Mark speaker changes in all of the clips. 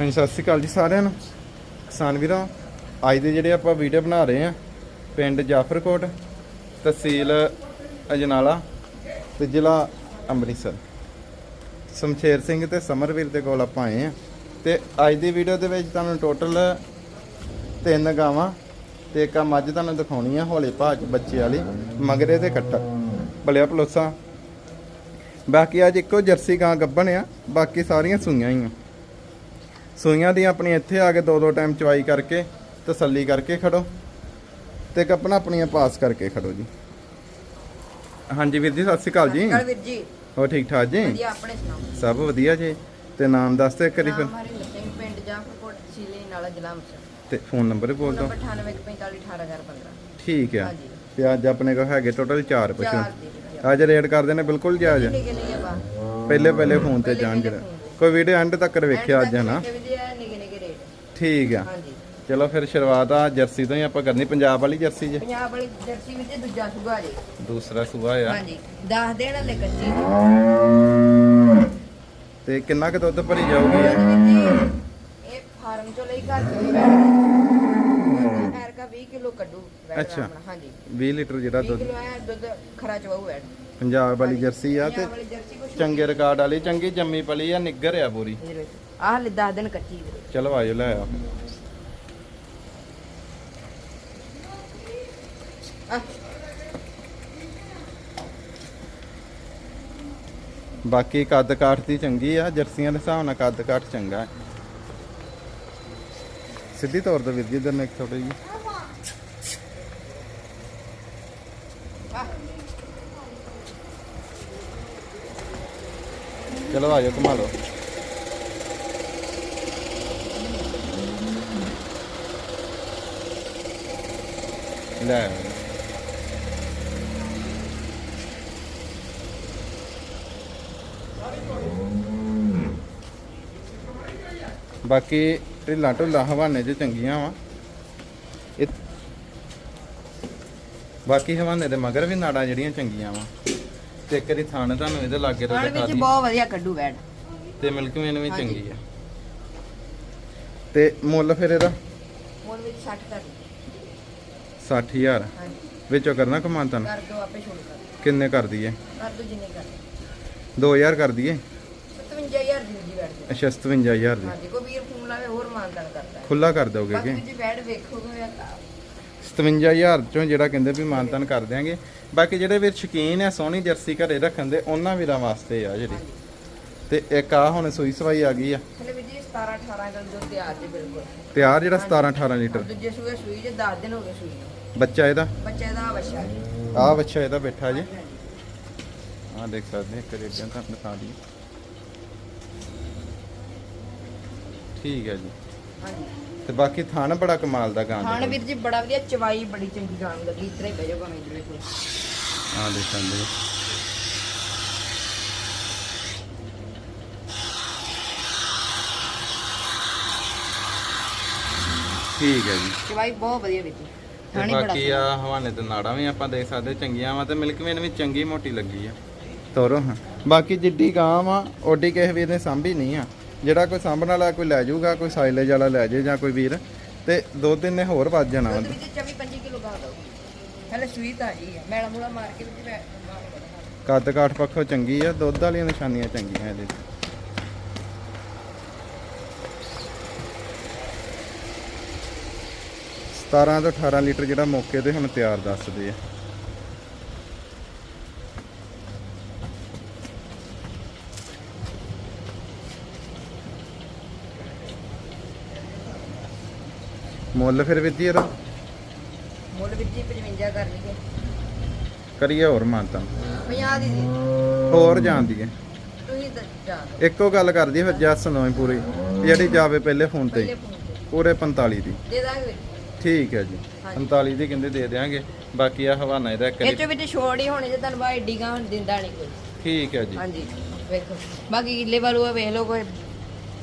Speaker 1: ਹਾਂਜੀ, ਸਤਿ ਸ਼੍ਰੀ ਅਕਾਲ ਜੀ ਸਾਰਿਆਂ ਨੂੰ। ਕਿਸਾਨ ਵੀਰਾਂ, ਅੱਜ ਦੇ ਜਿਹੜੇ ਆਪਾਂ ਵੀਡੀਓ ਬਣਾ ਰਹੇ ਆ ਪਿੰਡ ਜਾਫਰਕੋਟ ਤਹਿਸੀਲ ਅਜਨਾਲਾ ਤੇ ਜ਼ਿਲ੍ਹਾ ਅੰਮ੍ਰਿਤਸਰ। ਸਮਸ਼ੇਰ ਸਿੰਘ ਤੇ ਸਮਰਵੀਰ ਦੇ ਕੋਲ ਆਪਾਂ ਆਏ ਆ ਤੇ ਅੱਜ ਦੀ ਵੀਡੀਓ ਦੇ ਵਿੱਚ ਤੁਹਾਨੂੰ ਟੋਟਲ ਤਿੰਨ ਗਾਵਾਂ ਤੇ ਇੱਕ ਮੱਝ ਤੁਹਾਨੂੰ ਦਿਖਾਉਣੀ ਆ, ਹੌਲੇ ਭਾਜ ਬੱਚੇ ਵਾਲੀ, ਮਗਰੇ ਤੇ ਕੱਟਾ ਭਲਿਆ ਪਲੋਸਾ। ਬਾਕੀ ਅੱਜ ਇੱਕੋ ਜਰਸੀ ਗਾਂ ਗੱਬਣ ਆ, ਬਾਕੀ ਸਾਰੀਆਂ ਸੂਈਆਂ ਹੀ ਆ। ਸੂਈਆਂ ਦੀ ਆਪਣੀ ਇੱਥੇ ਆ ਕੇ ਦੋ ਦੋ ਟਾਈਮ ਚਵਾਈ ਕਰਕੇ ਤਸੱਲੀ ਕਰਕੇ ਖੜੋ ਤੇ ਕੱਪਣਾ ਆਪਣੀਆਂ ਪਾਸ ਕਰਕੇ ਖੜੋ ਜੀ। ਹਾਂਜੀ ਵੀਰ ਜੀ ਸਤਿ ਸ਼੍ਰੀ ਅਕਾਲ ਜੀ।
Speaker 2: ਵੀਰ ਜੀ।
Speaker 1: ਹੋ ਠੀਕ ਠਾਕ ਜੀ?
Speaker 2: ਵਧੀਆ ਆਪਣੇ ਸੁਣਾਓ?
Speaker 1: ਸਭ ਵਧੀਆ ਜੀ। ਤੇ ਨਾਮ ਦੱਸ ਤੇ ਕਰੀ ਫਿਰ।
Speaker 2: ਨਾਮ ਹਰਿੰਦਰ ਸਿੰਘ ਪਿੰਡ ਜਾਫਰਕੋਟ ਜ਼ਿਲ੍ਹੇ ਨਾਲਾ ਜ਼ਿਲ੍ਹਾ ਅੰਮ੍ਰਿਤਸਰ।
Speaker 1: ਤੇ ਫੋਨ ਨੰਬਰ ਬੋਲ ਦਿਓ।
Speaker 2: ਨੰਬਰ 9845418015
Speaker 1: ਠੀਕ ਆ।
Speaker 2: ਹਾਂਜੀ।
Speaker 1: ਤੇ ਅੱਜ ਆਪਣੇ ਕੋਲ ਹੈਗੇ ਟੋਟਲ 4 ਪਸ਼ੂ।
Speaker 2: ਦੇ ਦਿਓ
Speaker 1: ਅੱਜ ਰੇਟ ਕਰਦੇ ਨੇ ਬਿਲਕੁਲ ਜਾਇਜ਼।
Speaker 2: ਬਾ?
Speaker 1: ਪਹਿਲੇ ਪਹਿਲੇ ਫੋਨ ਤੇ
Speaker 2: ਪਹਿਲੇ
Speaker 1: ਜਾਣ
Speaker 2: ਪਹਿਲੇ ਤੇ।
Speaker 1: ਕੋਈ ਵੀਡੀਓ ਐਂਡ ਤੱਕ ਵੇਖਿਆ ਅੱਜ ਹਨਾ ਠੀਕ ਆ।
Speaker 2: ਹਾਂਜੀ।
Speaker 1: ਚਲੋ ਫਿਰ ਸ਼ੁਰੂਆਤ ਆ ਜਰਸੀ ਤੋਂ ਹੀ ਆਪਾਂ ਕਰਨੀ ਪੰਜਾਬ ਵਾਲੀ ਜਰਸੀ ਜੇ।
Speaker 2: ਪੰਜਾਬ ਵਾਲੀ ਜਰਸੀ ਵਿੱਚ ਦੂਜਾ ਸੁਗਾ ਜੀ।
Speaker 1: ਦੂਸਰਾ ਸੂਆ ਆ।
Speaker 2: ਹਾਂਜੀ। 10 ਦੇਣ ਲੈ ਕੱਚੀ ਜੀ
Speaker 1: ਤੇ ਕਿੰਨਾ ਕੁ ਦੁੱਧ ਭਰੀ ਜਾਊਗੀ ਇਹ?
Speaker 2: ਫਾਰਮ ਚੋਂ ਲਈ ਘਰ ਚੋਂ ਬੈਠ ਐਰ ਕਾ 20 ਕਿਲੋ ਕੱਢੂ
Speaker 1: ਅੱਛਾ।
Speaker 2: ਹਾਂਜੀ।
Speaker 1: 20 ਲੀਟਰ ਜਿਹੜਾ
Speaker 2: 20
Speaker 1: ਦੁੱਧ।
Speaker 2: ਦੁੱਧ ਖਰਾ ਚਵਾਉ ਬੈਠ।
Speaker 1: ਪੰਜਾਬ ਵਾਲੀ ਜਰਸੀ ਆ ਤੇ
Speaker 2: ਵਾਲੀ
Speaker 1: ਚੰਗੇ ਰਿਕਾਰਡ ਵਾਲੀ ਚੰਗੀ ਜੰਮੀ ਪਲੀ ਆ ਨਿੱਗਰ ਆ ਪੂਰੀ।
Speaker 2: ਆਹ ਲੈ 10 ਦਿਨ ਕੱਚੀ ਇਹਦੇ
Speaker 1: ਚਲੋ ਆਇਓ, ਲੈ ਆ।
Speaker 2: ਆਹ
Speaker 1: ਬਾਕੀ ਕੱਦ ਕਾਠ ਦੀ ਚੰਗੀ ਆ, ਜਰਸੀਆਂ ਦੇ ਹਿਸਾਬ ਨਾਲ ਕੱਦ ਕਾਠ ਚੰਗਾ ਹੈ। ਸਿੱਧੀ ਤੌਰ ਤੇ ਵੀਰ ਜੀ, ਇਧਰ ਨੇ ਇੱਕ ਥੋੜੀ ਜੀ ਚਲੋ ਆਇਓ, ਘੁਮਾ ਲਓ। ਲੈ। ਬਾਕੀ ਢਿੱਲਾਂ ਢੁੱਲਾਂ ਹਵਾਨੇ 'ਚ ਚੰਗੀਆਂ ਵਾ। ਇਹ ਬਾਕੀ ਹਵਾਨੇ ਦੇ ਮਗਰ ਵੀ ਨਾੜਾਂ ਜਿਹੜੀਆਂ ਚੰਗੀਆਂ ਵਾ। ਤੇ ਇੱਕ ਥਾਣ ਤੁਹਾਨੂੰ ਇਹਦੇ ਲਾਗੇ ਤੋਂ ਦਿਖਾ ਦੀ
Speaker 2: ਬਹੁਤ ਵਧੀਆ ਕੱਢੂ ਬੈਠ।
Speaker 1: ਤੇ ਮਿਲਕ ਮੇਨ ਵੀ। ਚੰਗੀ ਆ। ਤੇ ਮੁੱਲ ਫਿਰ ਇਹਦਾ?
Speaker 2: ਮੁੱਲ ਵਿੱਚ 60 ਕਰ
Speaker 1: 60000
Speaker 2: ਹਾਂਜੀ।
Speaker 1: ਵਿੱਚੋਂ ਕਰਨਾ ਕਮਾਂਤਨ
Speaker 2: ਕਰ ਦੋ ਆਪੇ ਛੋੜ ਕਰ
Speaker 1: ਕਿੰਨੇ ਕਰ ਦਈਏ?
Speaker 2: ਕਰ ਦੋ ਜਿੰਨੇ ਕਰ
Speaker 1: 2000 ਕਰ ਦਈਏ?
Speaker 2: 57000 ਦੀ ਜੀ ਬੈਠ ਦੇ
Speaker 1: ਅੱਛਾ 57000 ਦੀ।
Speaker 2: ਹਾਂਜੀ ਕੋਈ ਵੀਰ ਫੋਨ ਲਾਵੇ ਹੋਰ ਮਾਨਦਾਨ ਕਰਦਾ ਹੈ।
Speaker 1: ਖੁੱਲਾ ਕਰ ਦੋਗੇ
Speaker 2: ਬਾਕੀ
Speaker 1: ਕਿ?
Speaker 2: ਵਿੱਚ ਬੈਠ ਵੇਖੋਗੇ ਤਾਂ।
Speaker 1: 57000 ਚੋਂ ਜਿਹੜਾ ਕਹਿੰਦੇ ਵੀ ਮਾਨਤਨ ਕਰ ਦਿਆਂਗੇ। ਬਾਕੀ ਜਿਹੜੇ ਵੀਰ ਸ਼ਕੀਨ ਆ ਸੋਹਣੀ ਜਰਸੀ ਘਰੇ ਰੱਖਣ ਦੇ ਉਹਨਾਂ ਵੀਰਾਂ ਵਾਸਤੇ ਆ ਜਿਹੜੀ। ਤੇ ਇੱਕ ਆ ਹੁਣ ਸੂਈ ਸਵਾਈ ਆ ਗਈ ਆ।
Speaker 2: ਹਲੇ ਵੀ ਜੀ 17 18 ਦਾ ਦੁੱਧ ਤਿਆਰ ਜੀ ਬਿਲਕੁਲ।
Speaker 1: ਤਿਆਰ ਜਿਹੜਾ 17 18 ਲੀਟਰ।
Speaker 2: ਦੂਜੇ ਸੂਏ ਸੂਈ ਜੇ 10 ਦਿਨ ਹੋ ਗਏ ਸੂਈ ਨੂੰ।
Speaker 1: ਬੱਚਾ ਇਹਦਾ?
Speaker 2: ਬੱਚੇ ਦਾ ਬੱਚਾ ਜੀ।
Speaker 1: ਆ ਬੱਚਾ ਇਹਦਾ ਬੈਠਾ ਜੀ। ਆ ਦੇਖ ਸਕਦੇ ਹਾਂ ਕਰੇਡਾਂ ਤੁਹਾਨੂੰ ਦਿਖਾ ਦਈਏ। ਠੀਕ ਹੈ ਜੀ।
Speaker 2: ਹਾਂਜੀ।
Speaker 1: ਤੇ ਬਾਕੀ ਥਾਣ ਬੜਾ ਕਮਾਲ ਦਾ ਗਾਂ
Speaker 2: ਖਾਣ
Speaker 1: ਦਾ
Speaker 2: ਵੀਰ ਜੀ ਬੜਾ ਵਧੀਆ ਚਵਾਈ ਬੜੀ ਚੰਗੀ ਗਾਣ ਲੱਗੀ ਇਤਰੇ ਹੀ ਬਹਿ ਜਾਓ ਭਾਵੇਂ ਇਧਰੇ ਕੋਲ
Speaker 1: ਆ ਦੇਖ ਸਕਦੇ ਹੋ। ਠੀਕ ਹੈ ਜੀ।
Speaker 2: ਚਵਾਈ ਬਹੁਤ ਵਧੀਆ ਵੀਰ ਜੀ
Speaker 1: ਤੇ ਬਾਕੀ ਆ ਹਵਾਨੇ ਤੇ ਨਾੜਾਂ ਵੀ ਆਪਾਂ ਦੇਖ ਸਕਦੇ ਚੰਗੀਆਂ ਵਾ ਤੇ ਮਿਲਕ ਮੇਨ ਵੀ ਚੰਗੀ ਮੋਟੀ ਲੱਗੀ ਆ। ਤੋਰੋ ਹਾਂ। ਬਾਕੀ ਜਿੱਡੀ ਗਾਂ ਵਾ ਓਡੀ ਕਿਸੇ ਵੀਰ ਨੇ ਸਾਂਭੀ ਨਹੀਂ ਆ। ਜਿਹੜਾ ਕੋਈ ਸਾਂਭਣ ਵਾਲਾ ਕੋਈ ਲੈ ਜਾਊਗਾ ਕੋਈ ਸਾਈਲੇਜ ਵਾਲਾ ਲੈ ਜੇ ਜਾਂ ਕੋਈ ਵੀਰ ਤੇ ਦੋ ਦਿਨ ਨੇ ਹੋਰ ਵੱਜ ਜਾਣਾ
Speaker 2: ਵਿੱਚ 24 25 ਕਿਲੋ ਗਾ ਦੋ। ਹਲੇ ਸੂਈ ਤਾਂ ਆਈ ਹੈ ਮੈਲਾ ਮੂਲਾ ਮਾਰ ਕੇ ਵਿੱਚ ਬੈ- ਗਾਂ ਨੂੰ ਕੱਢਣਾ।
Speaker 1: ਕੱਦ ਕਾਠ ਪੱਖੋਂ ਚੰਗੀ ਆ ਦੁੱਧ ਵਾਲੀਆਂ ਨਿਸ਼ਾਨੀਆਂ ਚੰਗੀਆਂ ਇਹਦੇ 'ਚ ਸਤਾਰਾਂ ਤੋਂ 18 ਲੀਟਰ ਜਿਹੜਾ ਮੌਕੇ ਤੇ ਹੁਣ ਤਿਆਰ ਦੱਸਦੇ ਆ। ਮੁੱਲ ਫਿਰ ਵਿੱਧੀ ਇਹਦਾ?
Speaker 2: ਮੁੱਲ ਜੀ 55 ਕਰ ਲਈਏ
Speaker 1: ਕਰੀਏ ਹੋਰ ਮਾਨਤਾ।
Speaker 2: 50 ਦੀ
Speaker 1: ਹੋਰ ਜਾਂਦੀ ਹੈ।
Speaker 2: ਤੁਸੀਂ ਦਿਓ।
Speaker 1: ਇੱਕੋ ਗੱਲ ਕਰਦੀ ਫਿਰ ਜੱਸ ਨੋਈ ਪੂਰੀ। ਜਿਹੜੀ ਜਾਵੇ ਪਹਿਲੇ ਫੋਨ ਤੇ ਪੂਰੇ 45 ਦੀ।
Speaker 2: ਦੇ ਦਾਂਗੇ।
Speaker 1: ਠੀਕ ਹੈ ਜੀ।
Speaker 2: ਹਾਂਜੀ।
Speaker 1: 45 ਦੀ ਕਹਿੰਦੇ ਦੇ ਦੇਾਂਗੇ ਬਾਕੀ ਆ ਹਵਾਨਾ ਇਹਦਾ ਇੱਕ
Speaker 2: ਇਹ ਚੋਂ ਵੀ ਛੋੜ ਹੀ ਹੋਣੀ ਜੇ ਤੁਹਾਨੂੰ ਬਾਈ ਏਡੀ ਗਾਂ ਦਿੰਦਾ ਨਹੀਂ ਕੋਈ।
Speaker 1: ਠੀਕ ਹੈ ਜੀ।
Speaker 2: ਹਾਂਜੀ ਵੇਖੋ। ਬਾਕੀ ਗਿੱਲੇ ਵਾਲੂ ਆ ਵੇਖ ਲਓ ਕੋਈ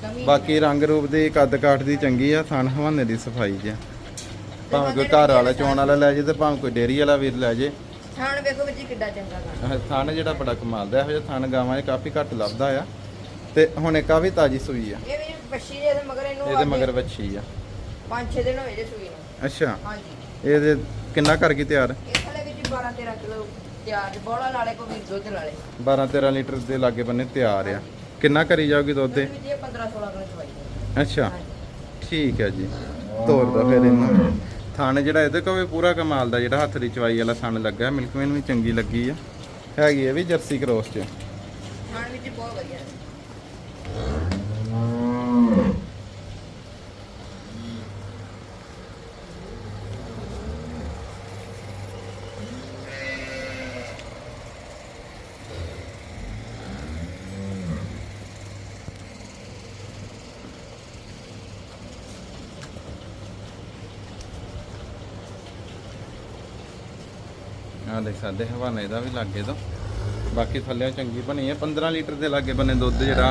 Speaker 2: ਕਮੀ
Speaker 1: ਬਾਕੀ ਰੰਗ ਰੂਪ ਦੀ ਕੱਦ ਕਾਠ ਦੀ ਚੰਗੀ ਆ ਥਣ ਹਵਾਨੇ ਦੀ ਸਫ਼ਾਈ ਜੀ। ਭਾਵੇਂ ਕੋਈ ਘਰ ਵਾਲਾ ਚੋਣ ਵਾਲਾ ਲੈ ਜੇ ਤੇ ਭਾਵੇਂ ਕੋਈ ਡੇਰੀ ਵਾਲਾ ਵੀਰ ਲੈ ਜੇ।
Speaker 2: ਥਾਣ ਵੇਖੋ ਜੀ ਕਿੱਡਾ ਚੰਗਾ ਗਾਂ।
Speaker 1: ਆਹ ਥਣ ਜਿਹੜਾ ਬੜਾ ਕਮਾਲ ਦਾ ਇਹੋ ਜਿਹਾ ਥਣ ਗਾਵਾਂ 'ਚ ਕਾਫੀ ਘੱਟ ਲੱਭਦਾ ਆ। ਤੇ ਹੁਣ ਇੱਕ ਆ ਵੀ ਤਾਜੀ ਸੂਈ ਆ।
Speaker 2: ਇਹ ਵੀ ਪੱਛੀ ਦੇ ਮਗਰ ਇਹਨੂੰ
Speaker 1: ਇਹਦੇ ਮਗਰ ਵੱਛੀ ਆ।
Speaker 2: 5-6 ਦਿਨ ਹੋਏ ਜੇ ਸੂਈ ਨੂੰ।
Speaker 1: ਅੱਛਾ।
Speaker 2: ਹਾਂਜੀ।
Speaker 1: ਇਹਦੇ ਕਿੰਨਾ ਕਰ ਗਈ ਤਿਆਰ?
Speaker 2: ਇਹ ਥਲੇ ਵਿੱਚ 12-13 ਕਿਲੋ ਤਿਆਰ ਬੋਲਾ ਨਾਲੇ ਕੋ ਵੀਰ ਦੁੱਧ ਨਾਲੇ।
Speaker 1: 12 13 ਲੀਟਰ ਦੇ ਲਾਗੇ ਬੰਨੇ ਤਿਆਰ ਆ। ਕਿੰਨਾ ਕਰੀ ਜਾਊਗੀ ਦੁੱਧ ਦੇ
Speaker 2: ਵਿੱਚ ਇਹ 15-16 ਕਿਲੋ ਚਵਾਈ
Speaker 1: ਅੱਛਾ। ਠੀਕ ਹੈ ਜੀ। ਤੋਰ ਦੋ ਫਿਰ ਇਹਨੂੰ। ਥਣ ਜਿਹੜਾ ਇਹਦੇ ਕੋਲ ਵੀ ਪੂਰਾ ਕਮਾਲ ਦਾ ਜਿਹੜਾ ਹੱਥ ਦੀ ਚਵਾਈ ਵਾਲਾ ਥਣ ਲੱਗਾ। ਮਿਲਕਮੈਨ ਵੀ ਚੰਗੀ ਲੱਗੀ ਆ। ਹੈਗੀ ਇਹ ਵੀ ਜਰਸੀ ਕ੍ਰੋਸ ਚ।
Speaker 2: ਖਾਣ ਵਿੱਚ ਬਹੁਤ ਵਧੀਆ।
Speaker 1: ਆ ਦੇਖ ਸਕਦੇ ਹਵਾਨਾ ਇਹਦਾ ਵੀ ਲਾਗੇ ਤੋਂ। ਬਾਕੀ ਥੱਲੇ ਚੰਗੀ ਬਣੀ ਹੈ। 15 ਲੀਟਰ ਦੇ ਲਾਗੇ ਬੰਨੇ ਦੁੱਧ ਜਿਹੜਾ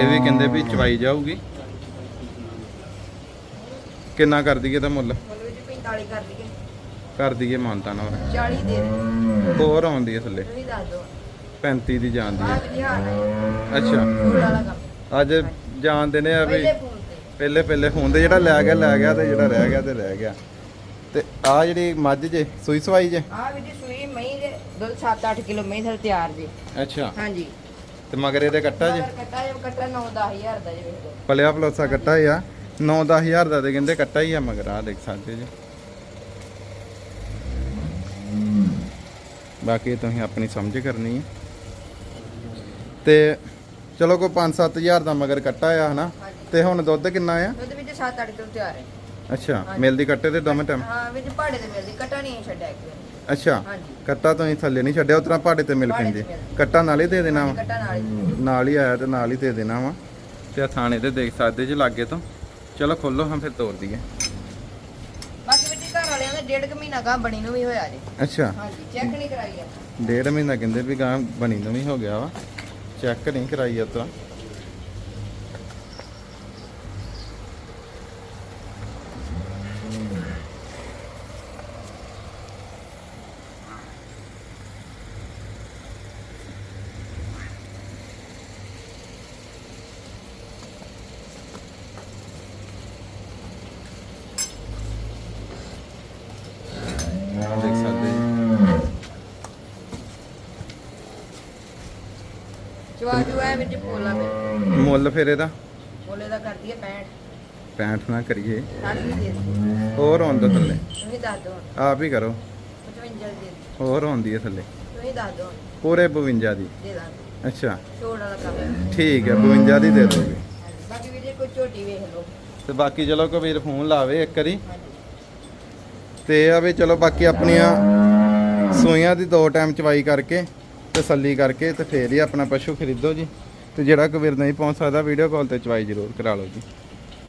Speaker 1: ਇਹ ਵੀ ਕਹਿੰਦੇ ਵੀ ਚਵਾਈ ਜਾਊਗੀ। ਕਿੰਨਾ ਕਰ ਦਈਏ ਤਾਂ ਮੁੱਲ?
Speaker 2: ਮੁੱਲ ਵਿੱਚ 45 ਕਰ
Speaker 1: ਦਈਏ। ਮਾਨਤਾ ਨਾਲ।
Speaker 2: 40 ਦੇ ਦੇ।
Speaker 1: ਹੋਰ ਆਉਂਦੀ ਹੈ ਥੱਲੇ?
Speaker 2: ਤੁਸੀਂ ਦੱਸ ਦਿਓ।
Speaker 1: 35 ਦੀ ਜਾਂਦੀ ਹੈ। ਅੱਛਾ। ਅੱਜ ਜਾਣਦੇ ਨੇ ਆ ਵੀ
Speaker 2: ਪਹਿਲੇ
Speaker 1: ਪਹਿਲੇ ਫੋਨ ਤੇ ਜਿਹੜਾ ਲੈ ਗਿਆ ਲੈ ਗਿਆ ਤੇ ਜਿਹੜਾ ਰਹਿ ਗਿਆ ਤੇ ਰਹਿ ਗਿਆ। ਤੇ ਆ ਜਿਹੜੀ ਮੱਝ ਜੇ ਸੂਈ ਸਵਾਈ ਜੇ?
Speaker 2: ਆਹ ਵੀ ਜੀ ਸੂਈ ਮਹੀਂ ਦੇ ਦੁੱਧ 7-8 ਕਿਲੋ ਮਹੀਂ ਥਲ ਤਿਆਰ ਜੀ।
Speaker 1: ਅੱਛਾ।
Speaker 2: ਹਾਂਜੀ।
Speaker 1: ਤੇ ਮਗਰ ਇਹਦੇ ਕੱਟਾ ਜੇ?
Speaker 2: ਮਗਰ ਕੱਟਾ ਜੇ ਕੱਟਾ 9-10000 ਦਾ ਜੀ ਵੇਖ
Speaker 1: ਪਲਿਆ ਪਲੋਸਾ ਕੱਟਾ ਹੀ ਆ। 9-10000 ਦਾ ਤੇ ਕਹਿੰਦੇ ਕੱਟਾ ਹੀ ਆ ਮਗਰ ਆ ਦੇਖ ਸਕਦੇ ਜੀ। ਬਾਕੀ ਤੁਸੀਂ ਆਪਣੀ ਸਮਝ ਕਰਨੀ ਹੈ ਤੇ ਚਲੋ ਕੋਈ 5-7000 ਦਾ ਮਗਰ ਕੱਟਾ ਆ ਹਨਾ? ਤੇ ਹੁਣ ਦੁੱਧ ਕਿੰਨਾ ਆ?
Speaker 2: ਦੁੱਧ ਵਿੱਚ 7-8 ਕਿਲੋ ਤਿਆਰ ਹੈ।
Speaker 1: ਅੱਛਾ
Speaker 2: ਹਾਂਜੀ।
Speaker 1: ਮਿਲਦੀ ਕੱਟੇ ਤੇ ਦੋਵੇਂ ਟਾਈਮ
Speaker 2: ਹਾਂ ਵਿੱਚ ਭਾੜੇ ਤੇ ਮਿਲਦੀ ਕੱਟਾ ਨਹੀਂ ਛੱਡਿਆ ਇੱਕ ਵਾਰੀ।
Speaker 1: ਅੱਛਾ
Speaker 2: ਹਾਂਜੀ।
Speaker 1: ਕੱਟਾ ਤੁਸੀਂ ਥੱਲੇ ਨਹੀਂ ਛੱਡਿਆ ਉਤਰਾ ਭਾੜੇ ਤੇ ਮਿਲ
Speaker 2: ਤੇ
Speaker 1: ਪੈਂਦੀ। ਕੱਟਾ ਨਾਲ ਹੀ ਦੇ ਦੇਣਾ ਵਾ?
Speaker 2: ਕੱਟਾ ਨਾਲ ਹੀ
Speaker 1: ਨਾਲ ਹੀ ਆਇਆ ਤੇ ਨਾਲ ਹੀ ਦੇ ਦੇਣਾ ਵਾ। ਤੇ ਆ ਥਾਣੇ ਤੇ ਦੇਖ ਸਕਦੇ ਜੀ ਲਾਗੇ ਤੋਂ। ਚਲੋ ਖੋਲੋ ਹਾਂ ਫਿਰ ਤੋੜ ਦਈਏ।
Speaker 2: ਬਾਕੀ ਵਿੱਚ ਘਰ ਵਾਲਿਆਂ ਦਾ ਡੇਢ ਕੁ ਮਹੀਨਾ ਗਾਂ ਬਣੀ ਨੂੰ ਵੀ ਹੋਇਆ ਜੀ।
Speaker 1: ਅੱਛਾ।
Speaker 2: ਹਾਂਜੀ ਚੈੱਕ ਨਹੀਂ ਕਰਾਈ ਆ
Speaker 1: ਡੇਢ ਮਹੀਨਾ ਕਹਿੰਦੇ ਵੀ ਗਾਂ ਬਣੀ ਨੂੰ ਵੀ ਹੋ ਗਿਆ ਵਾ। ਚੈੱਕ ਨਹੀਂ ਕਰਾਈ ਉਤਰਾ ਆਹ ਦੇਖ ਸਕਦੇ ਜੀ
Speaker 2: ਚਵਾ ਚੁਆ ਵਿੱਚ ਪੋਲਾ ਵਿੱਚ
Speaker 1: ਮੁੱਲ ਫਿਰ ਇਹਦਾ?
Speaker 2: ਪੋਲੇ ਦਾ ਕਰਦੀ ਹੈ 65
Speaker 1: 65 ਨਾ ਕਰੀਏ।
Speaker 2: 60 ਵੀ ਦੇ ਦਿਓ।
Speaker 1: ਹੋਰ ਦੋ ਥੱਲੇ।
Speaker 2: ਤੁਸੀਂ ਦੱਸ ਦਿਓ। ਹੁਣ।
Speaker 1: ਆਪ ਹੀ ਕਰੋ।
Speaker 2: 55 ਦੇ।
Speaker 1: ਹੋਰ ਆਉਂਦੀ ਹੈ ਥੱਲੇ।
Speaker 2: ਤੁਸੀਂ ਦੱਸ ਦਿਓ। ਹੁਣ।
Speaker 1: ਪੂਰੇ 52 ਦੀ।
Speaker 2: ਦੇ ਦਾਂਗੇ।
Speaker 1: ਅੱਛਾ।
Speaker 2: ਛੋੜ ਵਾਲਾ ਕੰਮ
Speaker 1: ਠੀਕ ਹੈ 52 ਦੀ ਦੇ ਦੋਗੇ।
Speaker 2: ਬਾਕੀ ਵੀ ਜੇ ਕੋਈ ਝੋਟੀ ਵੇਖ ਲਓ।
Speaker 1: ਤੇ ਬਾਕੀ ਚਲੋ ਕਬੀਰ ਫੋਨ ਲਾਵੇ ਇੱਕ ਵਾਰੀ। ਤੇ ਆ ਵੀ ਚਲੋ ਬਾਕੀ ਆਪਣੀਆਂ ਸੂਈਆਂ ਦੀ ਦੋ ਟਾਈਮ ਚਵਾਈ ਕਰਕੇ ਤਸੱਲੀ ਕਰਕੇ ਤੇ ਫੇਰ ਹੀ ਆਪਣਾ ਪਸ਼ੂ ਖਰੀਦੋ ਜੀ। ਤੇ ਜਿਹੜਾ ਕਬੀਰ ਨਹੀਂ ਪਹੁੰਚ ਸਕਦਾ ਵੀਡੀਓ ਕਾਲ ਤੇ ਚਵਾਈ ਜ਼ਰੂਰ ਕਰਾ ਲਓ ਜੀ।